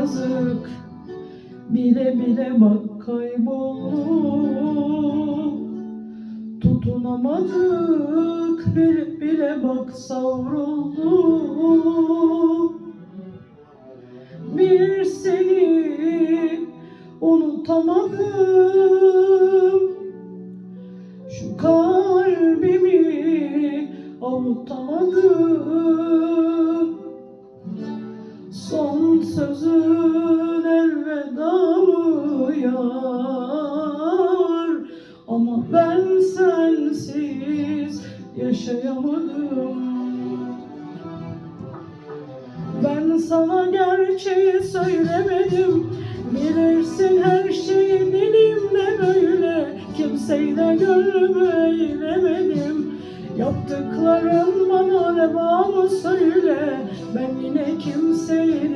yazık. Bile bile bak kaybolduk. Tutunamadık. Bile bile bak savrulduk. Bir seni unutamadım. Şu kalbimi avutamadım. Son sözün elveda mı Ama ben sensiz yaşayamadım. Ben sana gerçeği söylemedim. Bilirsin her şeyi dilimde böyle. Kimseyle gönlümü eğlemedim Yaptıkların bana reva mı söyle? Ben yine kimseyi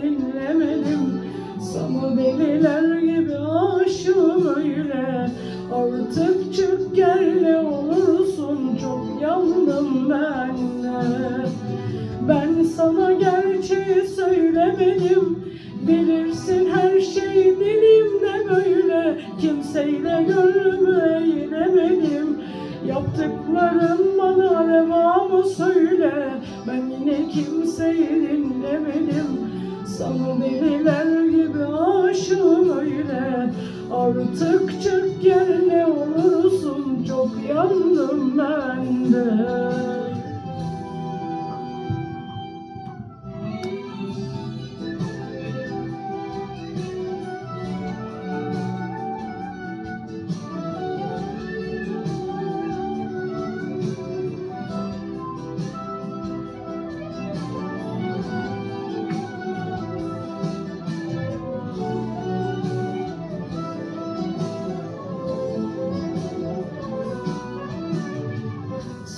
deliler gibi aşığım öyle. Artık çık gel ne olursun Çok yandım ben ben sana gerçeği söylemedim. Bilirsin her şey dilimde böyle. Kimseyle gönlümü eğlemedim Yaptıkların bana reva mı söyle. Ben yine kimseyi dinlemedim. Sana deliler gibi aşığım öyle. Artık çık gel ne olursun. Çok yandım ben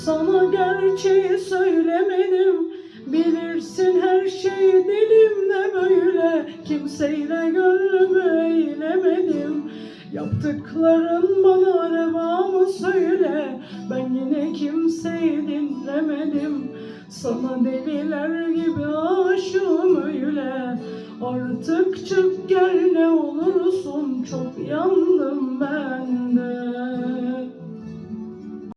Sana gerçeği söylemedim. Bilirsin her şey dilimde böyle. Kimseyle gönlümü eğlemedim Yaptıkların bana reva mı söyle. Ben yine kimseyi dinlemedim. Sana deliler gibi aşığım öyle. Artık çık gel ne olursun. Çok yandım ben de